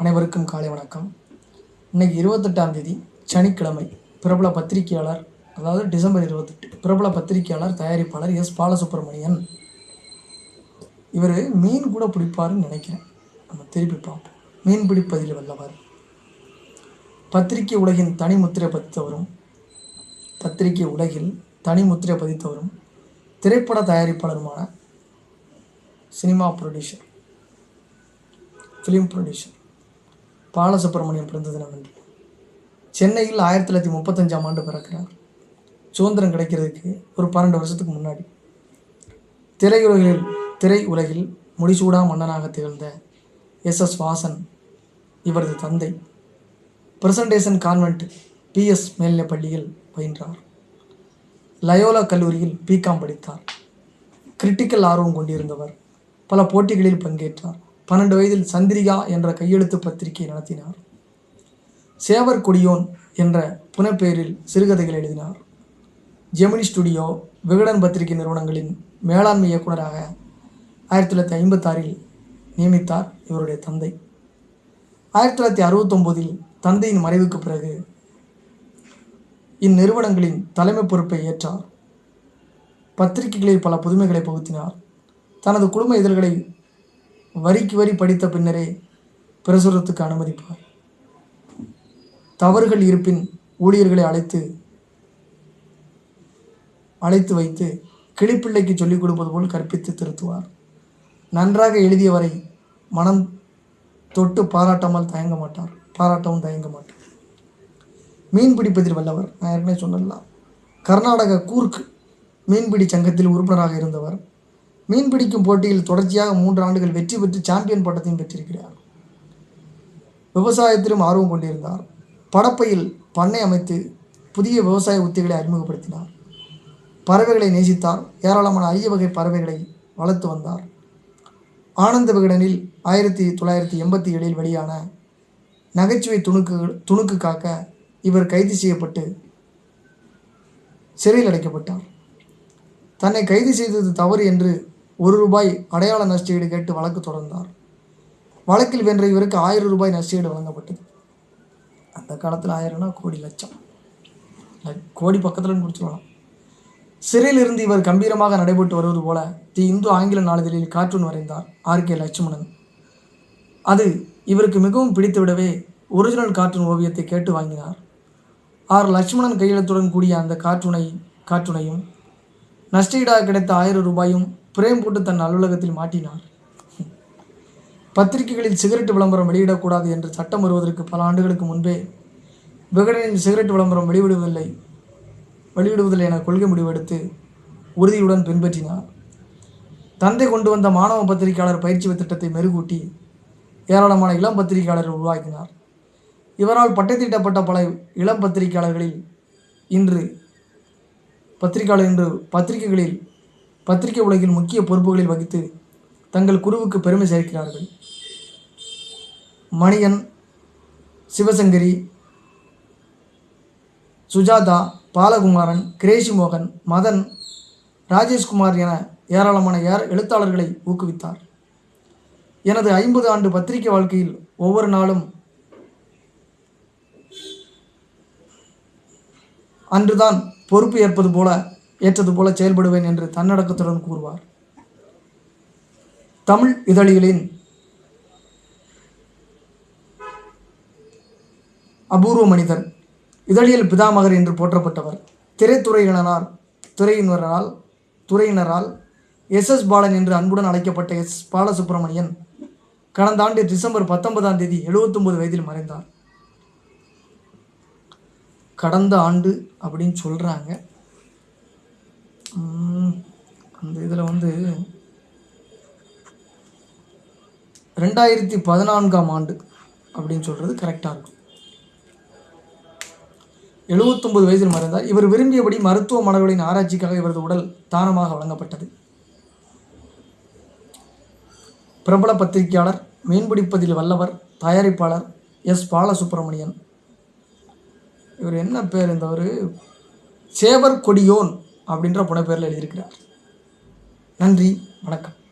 அனைவருக்கும் காலை வணக்கம். இன்னைக்கு இருபத்தெட்டாம் தேதி சனிக்கிழமை பிரபல பத்திரிகையாளர் அதாவது டிசம்பர் இருபத்தெட்டு பிரபல பத்திரிகையாளர் தயாரிப்பாளர் எஸ். பாலசுப்ரமணியன். இவர் மீன் கூட பிடிப்பாருன்னு நினைக்கிறேன். நம்ம திருப்பி பார்ப்போம். மீன் பிடிப்பதில் வல்லவர். பத்திரிகை உலகின் தனி முத்திரை பதித்தவரும் பத்திரிகை உலகில் தனி முத்திரை பதித்தவரும் திரைப்பட தயாரிப்பாளருமான cinema producer film producer Balasubramaniam பிறந்த தினம் என்று சென்னையில் ஆயிரத்தி தொள்ளாயிரத்தி முப்பத்தஞ்சாம் ஆண்டு பிறக்கிறார். சுதந்திரம் கிடைக்கிறதுக்கு ஒரு பன்னெண்டு வருஷத்துக்கு முன்னாடி. திரையுலகில் திரை உலகில் முடிசூடா மன்னனாக திகழ்ந்த எஸ் எஸ் வாசன் இவரது தந்தை. பிரசன்டேஷன் கான்வென்ட் பிஎஸ் மேல்நிலைப் பள்ளியில் பயின்றார். லயோலா கல்லூரியில் பிகாம் படித்தார். கிரிட்டிக்கல் ஆர்வம் கொண்டிருந்தவர் பல போட்டிகளில் பங்கேற்றார். பன்னெண்டு வயதில் சந்திரிகா என்ற கையெழுத்து பத்திரிகை நடத்தினார். சேவர் கொடியோன் என்ற புனப்பெயரில் சிறுகதைகள் எழுதினார். ஜெமினி ஸ்டுடியோ விகடன் பத்திரிகை நிறுவனங்களின் மேலாண்மை இயக்குனராக ஆயிரத்தி தொள்ளாயிரத்தி ஐம்பத்தாறில் நியமித்தார் இவருடைய தந்தை. ஆயிரத்தி தொள்ளாயிரத்தி அறுபத்தொம்போதில் தந்தையின் மறைவுக்கு பிறகு இந்நிறுவனங்களின் தலைமை பொறுப்பை ஏற்றார். பத்திரிகைகளில் பல புதுமைகளை புகுத்தினார். தனது குடும்ப இதழ்களை வரிக்கு வரி படித்த பின்னரே பிரசுரத்துக்கு அனுமதிப்பார். தவறுகள் இருப்பின் ஊழியர்களை அழைத்து அழைத்து வைத்து கிளிப்பிள்ளைக்கு சொல்லிக் கொடுப்பது போல் கற்பித்து திருத்துவார். நன்றாக எழுதியவரை மனம் தொட்டு பாராட்டாமல் தயங்க மாட்டார். பாராட்டவும் தயங்க மாட்டார். மீன் பிடிப்பதில் வல்லவர். நான் ஏற்கனவே சொன்னலாம் கர்நாடக கூர்க் மீன்பிடி சங்கத்தில் உறுப்பினராக இருந்தவர். மீன் பிடிக்கும் போட்டியில் தொடர்ச்சியாக மூன்று ஆண்டுகள் வெற்றி பெற்று சாம்பியன் பட்டத்தையும் பெற்றிருக்கிறார். விவசாயத்திலும் ஆர்வம் கொண்டிருந்தார். படப்பையில் பண்ணை அமைத்து புதிய விவசாய உத்திகளை அறிமுகப்படுத்தினார். பறவைகளை நேசித்தார். ஏராளமான அரிய வகை பறவைகளை வளர்த்து வந்தார். ஆனந்த விகடனில் ஆயிரத்தி தொள்ளாயிரத்தி எண்பத்தி ஏழில் வெளியான நகைச்சுவை துணுக்கு துணுக்கு காக்க இவர் கைது செய்யப்பட்டு சிறையில் அடைக்கப்பட்டார். தன்னை கைது செய்தது தவறு என்று ஒரு ரூபாய் அடையாள நஷ்டஈடு கேட்டு வழக்கு தொடர்ந்தார். வழக்கில் வென்ற இவருக்கு ஆயிரம் ரூபாய் நஷ்டஈடு வழங்கப்பட்டது. அந்த காலத்தில் ஆயிரம்னா கோடி லட்சம். கோடி பக்கத்தில் முடிச்சுக்கலாம் சிறையில் இருந்து இவர் கம்பீரமாக நடைபெற்று வருவது போல தி இந்து ஆங்கில நாளிதழில் கார்ட்டூன் வரைந்தார் ஆர் கே லட்சுமணன். அது இவருக்கு மிகவும் பிடித்துவிடவே ஒரிஜினல் கார்ட்டூன் ஓவியத்தை கேட்டு வாங்கினார். ஆர் லட்சுமணன் கையெழுத்துடன் கூடிய அந்த கார்ட்டூனை கார்ட்டூனையும் நஷ்டஈடாக கிடைத்த ஆயிரம் ரூபாயும் பிரேம் போட்டு தன் அலுவலகத்தில் மாட்டினார். பத்திரிகைகளில் சிகரெட் விளம்பரம் வெளியிடக்கூடாது என்று சட்டம் வருவதற்கு பல ஆண்டுகளுக்கு முன்பே விகடனின் சிகரெட் விளம்பரம் வெளிவிடுவதில்லை வெளியிடுவதில்லை என கொள்கை முடிவெடுத்து உறுதியுடன் பின்பற்றினார். தந்தை கொண்டு வந்த மாணவ பத்திரிகையாளர் பயிற்சி திட்டத்தை மெருகூட்டி ஏராளமான இளம் பத்திரிகையாளர்கள் உருவாக்கினார். இவரால் பட்டத்திட்டப்பட்ட பல இளம் பத்திரிகையாளர்களில் இன்று பத்திரிகையாளர் இன்று பத்திரிகைகளில் பத்திரிகை உலகில் முக்கிய பொறுப்புகளில் வகித்து தங்கள் குருவுக்கு பெருமை சேர்க்கிறார்கள். மணியன் சிவசங்கரி சுஜாதா பாலகுமாரன் கிரேஷி மோகன் மதன் ராஜேஷ்குமார் என ஏராளமான ஏர் எழுத்தாளர்களை ஊக்குவித்தார். எனது ஐம்பது ஆண்டு பத்திரிகை வாழ்க்கையில் ஒவ்வொரு நாளும் அன்றுதான் பொறுப்பு ஏற்பது போல ஏற்றது போல செயல்படுவேன் என்று தன்னடக்கத்துடன் கூறுவார். தமிழ் இதழிகளின் அபூர்வ மனிதர் இதழியல் பிதாமகர் என்று போற்றப்பட்டவர். திரைத்துறையினரால் துறையினரால் துறையினரால் எஸ் எஸ் பாலன் என்று அன்புடன் அழைக்கப்பட்ட எஸ் பாலசுப்ரமணியன் கடந்த ஆண்டு டிசம்பர் பத்தொன்பதாம் தேதி 79 வயதில் மறைந்தார். கடந்த ஆண்டு அப்படின்னு சொல்கிறாங்க அந்த இதில் வந்து ரெண்டாயிரத்தி பதினான்காம் ஆண்டு அப்படின்னு சொல்கிறது கரெக்டாக இருக்கும். எழுபத்தொம்பது வயதில் மறைந்தார். இவர் விரும்பியபடி மருத்துவ மாணவர்களின் ஆராய்ச்சிக்காக இவரது உடல் தானமாக வழங்கப்பட்டது. பிரபல பத்திரிகையாளர் மீன்பிடிப்பதில் வல்லவர் தயாரிப்பாளர் எஸ். பாலசுப்ரமணியன். இவர் என்ன பேர் இந்த ஒரு சேவர் கொடியோன் அப்படின்ற புனைப்பெயரில் எழுதியிருக்கிறார். நன்றி வணக்கம்.